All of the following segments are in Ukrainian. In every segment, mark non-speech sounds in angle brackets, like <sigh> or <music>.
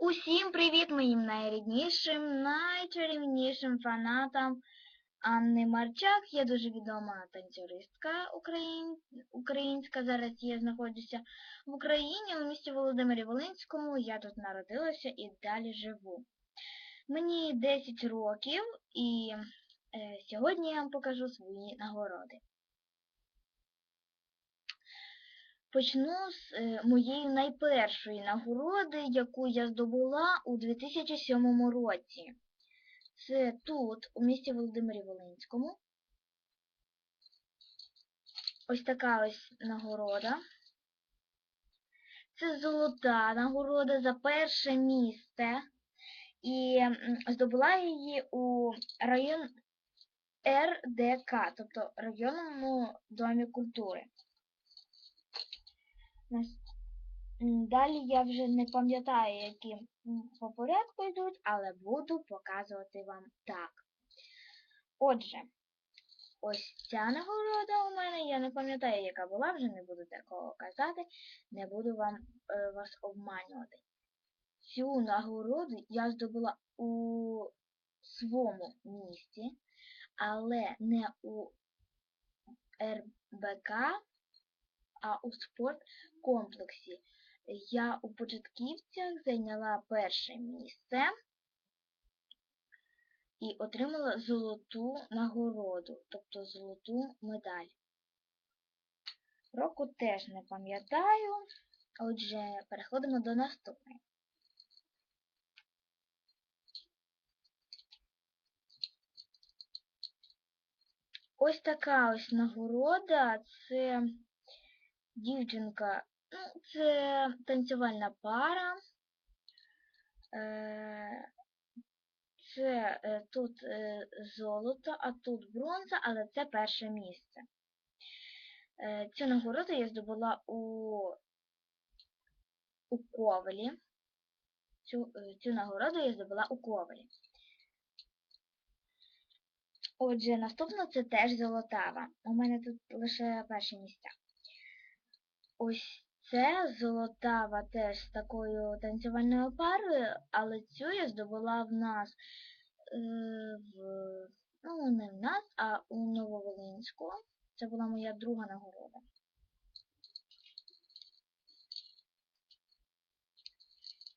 Усім привіт моїм найріднішим, найчарівнішим фанатам Анни Марчак. Я дуже відома танцюристка україн... українська. Зараз я знаходжуся в Україні, у місті Володимирі Волинському. Я тут народилася і далі живу. Мені 10 років і е, сьогодні я вам покажу свої нагороди. Почну з е, моєї найпершої нагороди, яку я здобула у 2007 році. Це тут, у місті Володимирі Волинському. Ось така ось нагорода. Це золота нагорода за перше місце. І здобула її у район РДК, тобто районному домі культури. Далі я вже не пам'ятаю, які по порядку йдуть, але буду показувати вам так. Отже, ось ця нагорода у мене, я не пам'ятаю, яка була, вже не буду такого казати, не буду вам е, вас обманювати. Цю нагороду я здобула у своєму місті, але не у РБК, а у спорткомплексі. Я у початківцях зайняла перше місце і отримала золоту нагороду, тобто золоту медаль. Року теж не пам'ятаю, отже, переходимо до наступної. Ось така ось нагорода, це дівчинка, ну, це танцювальна пара. Е, це е, тут е, золото, а тут бронза, але це перше місце. Цю нагороду я здобула у у Ковелі. Цю, цю нагороду я здобула у Ковелі. Отже, наступна це теж золотава. У мене тут лише перші місця. Ось це золотава теж з такою танцювальною парою, але цю я здобула в нас е, в, ну, не в нас, а у Нововолинську. Це була моя друга нагорода.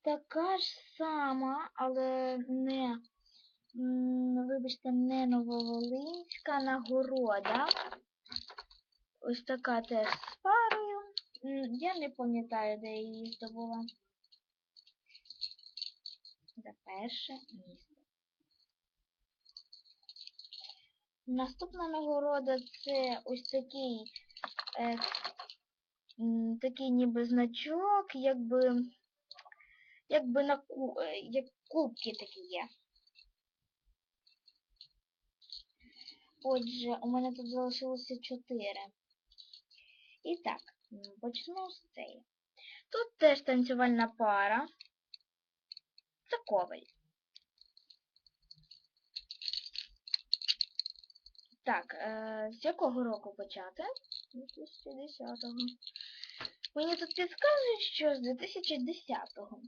Така ж сама, але не, вибачте, не Нововолинська нагорода. Ось така теж парою. Я не пам'ятаю, де я її здобула. За перше місце. Наступна нагорода це ось такий е, такий ніби значок, якби якби на е, як кубки такі є. Отже, у мене тут залишилося чотири. І так, почну з цієї. Тут теж танцювальна пара. Це коваль. Так, е, з якого року почати? 2010-го. Мені тут підказують, що з 2010-го.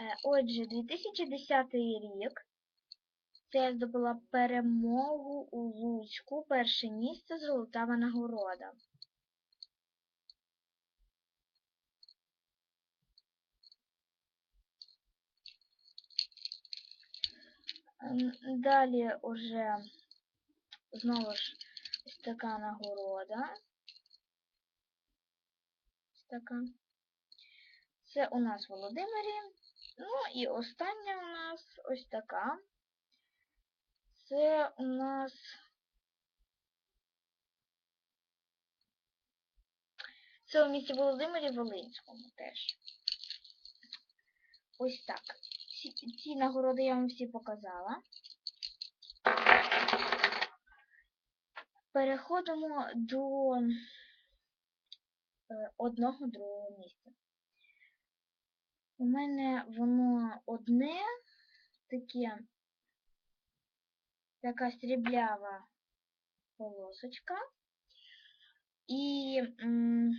Е, отже, 2010 рік це я здобула перемогу у Луцьку, перше місце золотава нагорода. Далі уже знову ж ось така нагорода. Ось така. Це у нас в Володимирі. Ну і остання у нас ось така. Це у нас це у місті Володимирі Волинському теж. Ось так. Ці, ці нагороди я вам всі показала. Переходимо до е, одного другого місця. У мене воно одне таке, така сріблява полосочка. І м,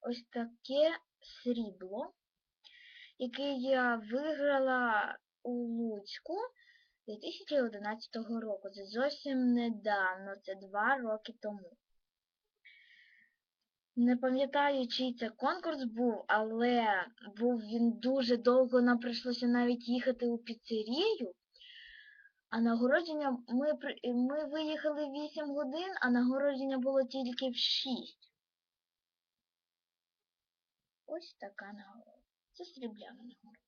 ось таке срібло. Який я виграла у Луцьку 2011 року. Це зовсім недавно, це два роки тому. Не пам'ятаю, чий це конкурс був, але був він дуже довго, нам прийшлося навіть їхати у піцерію. А нагородження ми, ми виїхали 8 годин, а нагородження було тільки в 6. Ось така нагорода. Це срібляна нагорода.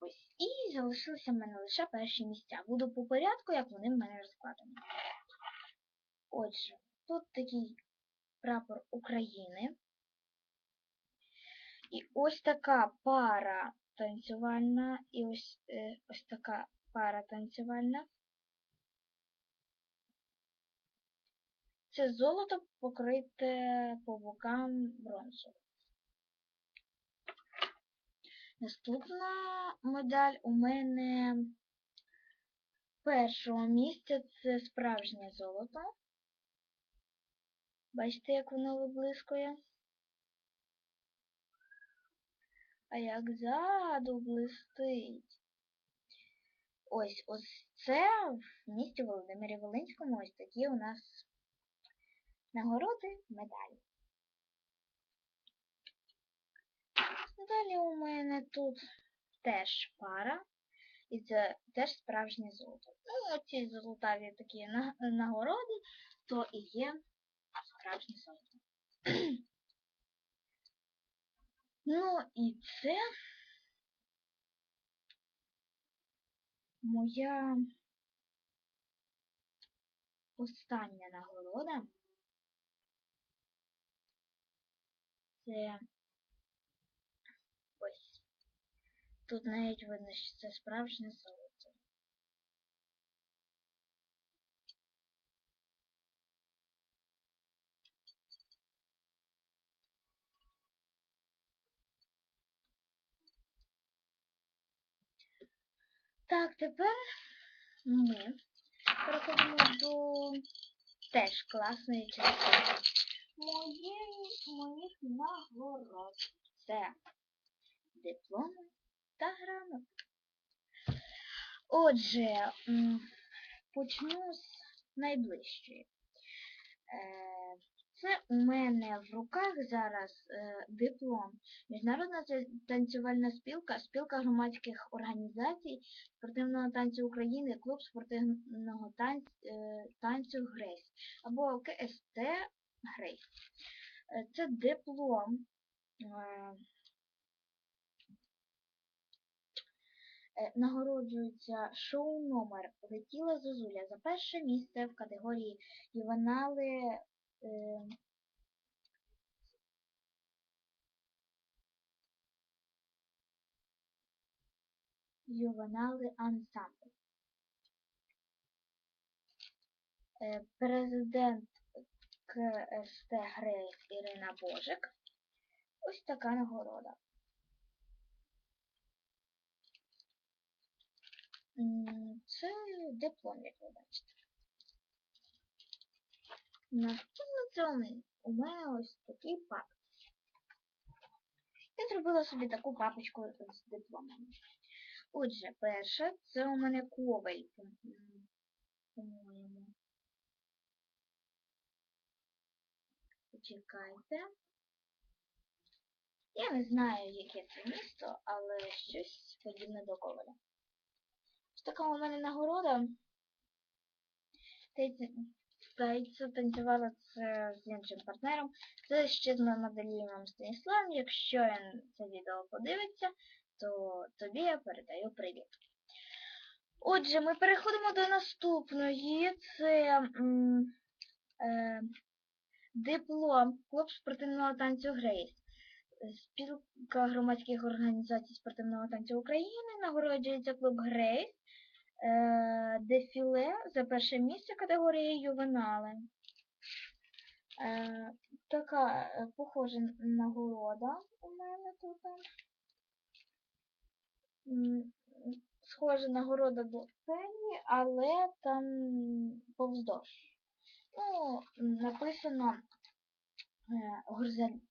Ось. І залишилися в мене лише перші місця. Буду по порядку, як вони в мене розкладені. Отже, тут такий прапор України. І ось така пара танцювальна, і ось, е, ось така пара танцювальна. Це золото покрите по бокам бронзою. Наступна медаль у мене першого місця це справжнє золото. Бачите, як воно виблискує? А як ззаду блистить. Ось ось це в місті Володимирі Волинському ось такі у нас нагороди, медалі. Далі у мене тут теж пара, і це теж справжнє золото. Ну, оці золотаві такі нагороди, то і є справжнє золото. <clears throat> Ну і це моя остання нагорода. Це ось. Тут навіть видно, що це справжнє золото. Так, тепер ми переходимо до теж класної частини. Моєї моїх нагород. Це дипломи та грамоти. Отже, почну з найближчої. Е, Це у мене в руках зараз е, диплом. Міжнародна танцювальна спілка, спілка громадських організацій спортивного танцю України, клуб спортивного танцю, танцю Грейс або КСТ Грейс. Е, Це диплом. е, Е, Нагороджується шоу номер Летіла Зозуля за перше місце в категорії ювенали. Е, ювенали ансамбль. Президент КСТ Грейс Ірина Божик. Ось така нагорода. Це диплом, як ви бачите. Наступне це у мене ось такий папочка. Я зробила собі таку папочку з дипломами. Отже, перше, це у мене м, по-моєму. Почекайте. Я не знаю, яке це місто, але щось подібне до коваля. Така у мене нагорода. Здається, танцювала це з іншим партнером. Це ще з моделівом Станіславом. Якщо він це відео подивиться, то тобі я передаю привіт. Отже, ми переходимо до наступної. Це м, е, диплом клуб спортивного танцю Грейс. Спілка громадських організацій спортивного танцю України нагороджується клуб Грейс. Е, дефіле за перше місце категорії ювенали. Е, така е, похожа нагорода у мене тут. Схожа нагорода до цієї, але там повздовж. Ну, написано е,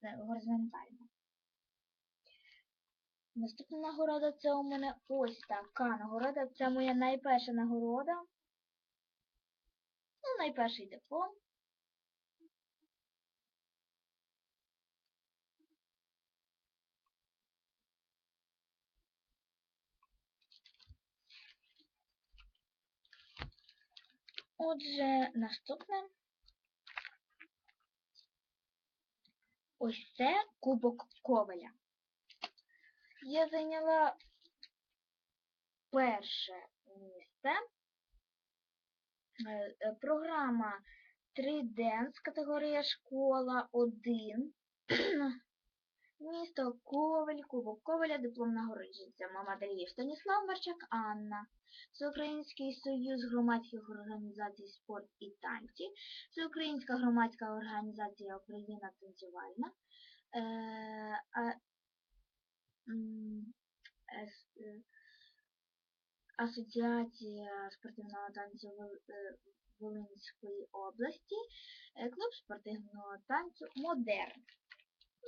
е, горизонтально. Наступна нагорода це у мене ось така нагорода. Це моя найперша нагорода. Ну, найперший диплом. Отже, наступне. Ось це Кубок Коваля. Я зайняла перше місце. Е, е, Програма 3Dance, категорія школа 1. <clears throat> Місто Коваль, Кубок Коваля, диплом нагороджується Мамадаліїв Станіслав Марчак Анна. Всеукраїнський союз громадських організацій спорт і танці, Всеукраїнська громадська організація Україна танцювальна, е, е, Асоціація спортивного танцю е, Волинської області, клуб спортивного танцю Модерн.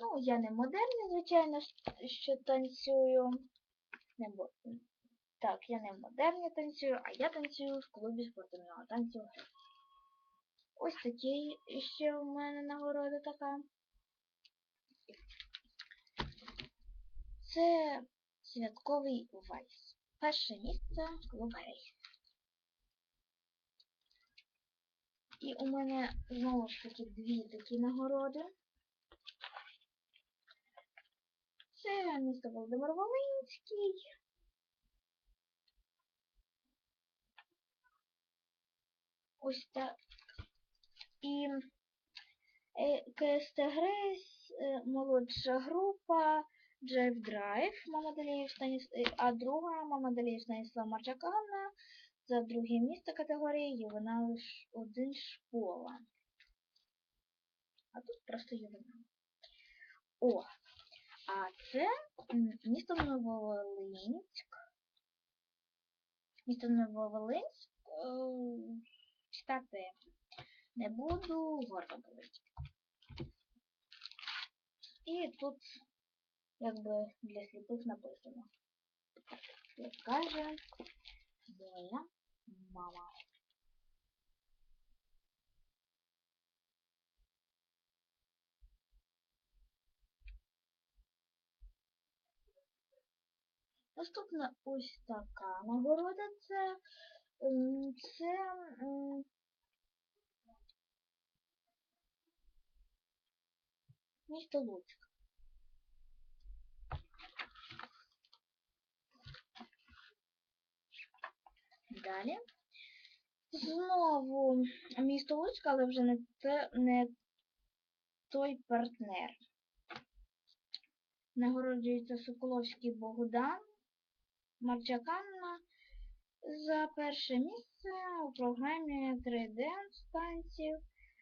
Ну, я не модерн, звичайно, що танцюю. Не бо- так, я не модерні танцюю, а я танцюю в клубі спортивного танцю. Ось такий ще в мене нагорода така. Це святковий вальс. Перше місце клуб Грейс. І у мене знову ж таки дві такі нагороди. Це місто Володимир Волинський. Ось так. І е, КСТ Грейс, молодша група, Джеф Драйв, Мамадаліїв Станіс... е, а друга мама Мамадаліїв Станіслав Марчакана за друге місце категорії Ювенал 1 школа. А тут просто ювенал. О, а це місто Нововолинськ. Місто Нововолинськ. е, Читати не буду, гордо болить. І тут якби для сліпих написано. Як каже моя мама. Наступна ось така нагорода це, це місто Луцьк. Далі. Знову місто Луцьк, але вже не, те, не той партнер. Нагороджується Соколовський Богдан Марчаканна за перше місце у програмі 3D станців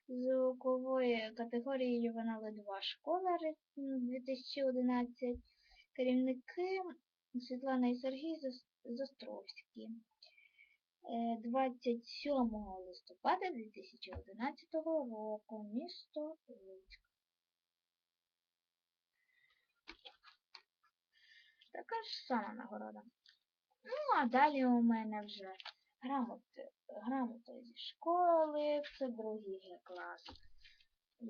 звукової категорії Ювенали 2 школа 2011. Керівники Світлана і Сергій Зас- Зостровські. Е, 27 листопада 2011 року. Місто Луцьк. Така ж сама нагорода. Ну, а далі у мене вже грамоти, грамота зі школи, це другий клас. 2010-2011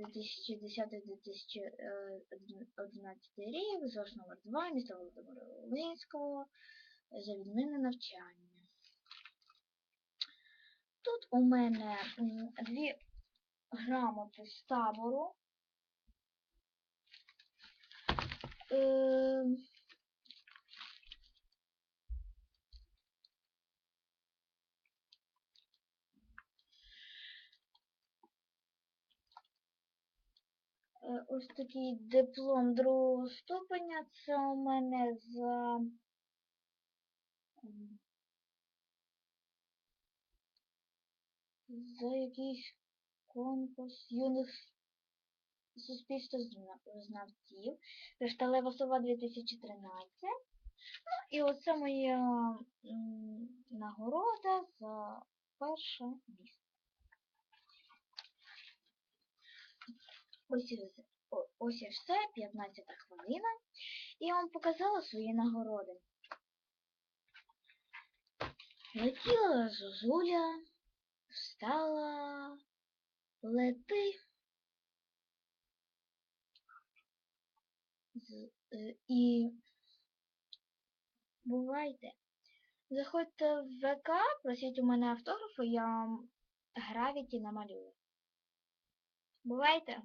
рік, ЗОЖ номер 2, місто Володимира Волинського, за відмінне навчання. Тут у мене дві грамоти з табору. Ось такий диплом другого ступеня. Це у мене за за якийсь конкурс юних суспільствознавців. Кришталева сова 2013. Ну, і оце моя нагорода за перше місце. Ось ось і все, 15 хвилина. Я вам показала свої нагороди. Летіла Зозуля, встала, лети. Е, і бувайте. Заходьте в ВК, просіть у мене автографи, я вам гравіті намалюю. Бувайте!